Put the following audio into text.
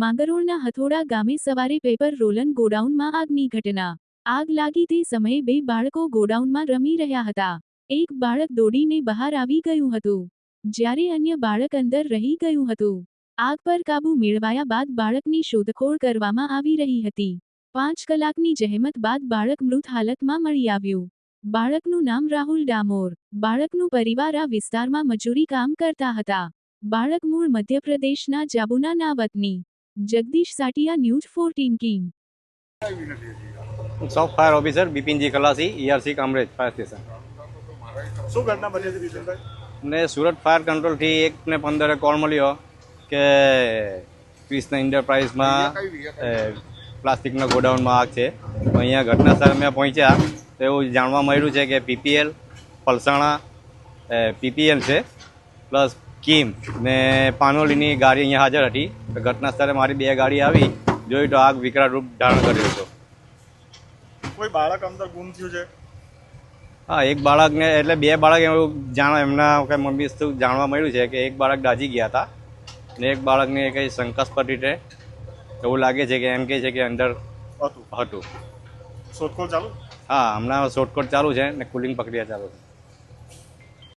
માંગરોળના હથોડા ગામે સવારે પેપર રોલન ગોડાઉનમાં આગની ઘટના. આગ લાગી તે સમયે બે બાળકો ગોડાઉનમાં રમી રહ્યા હતા. એક બાળક દોડીને બહાર આવી ગયું હતું. જ્યારે અન્ય બાળક અંદર રહી ગયું હતું. આગ પર કાબુ મેળવાયા બાદ બાળકની શોધખોળ કરવામાં આવી રહી હતી. પાંચ કલાકની જહેમત બાદ બાળક મૃત હાલતમાં મળી આવ્યું. બાળકનું નામ રાહુલ ડામોર. બાળકનું પરિવાર આ વિસ્તારમાં મજૂરી કામ કરતા હતા. બાળક મૂળ મધ્યપ્રદેશના જાબુના ના વતની. Jagdish Satiya news fourteen king sub fire officer Bipinji Kalasi ERC Kamrej fire station. શું ઘટના બની હતી ને સુરત ફાયર કંટ્રોલથી એક ને પંદરે કોલ મળ્યો કે કૃષ્ણ એન્ટરપ્રાઇઝમાં પ્લાસ્ટિકના ગોડાઉનમાં આગ છે. અહીંયા ઘટના સ્થળે અમે પહોંચ્યા તો એવું જાણવા મળ્યું છે કે પીપીએલ પલસાણા પીપીએલ છે પ્લસ કિમ ને પાનોલીની ગાડી અહીંયા હાજર હતી. તો ઘટના સ્થળે મારી બે ગાડી આવી. જોઈ તો આગ વિકરાળ રૂપ ધારણ કર્યો હતો. કોઈ બાળક અંદર ગુમ થયું છે? હા એક બાળકને એટલે બે બાળક એવું જાણ એમના કંઈ મમ્મી જાણવા મળ્યું છે કે એક બાળક દાજી ગયા હતા. ને એક બાળકને કંઈ શંકાસ્પદ રીતે એવું લાગે છે કે એમ કહે છે કે અંદર હતું. હતું. શોધખોળ ચાલુ? હા હમણાં શોધખોળ ચાલુ છે ને કુલિંગ પ્રક્રિયા ચાલુ છે.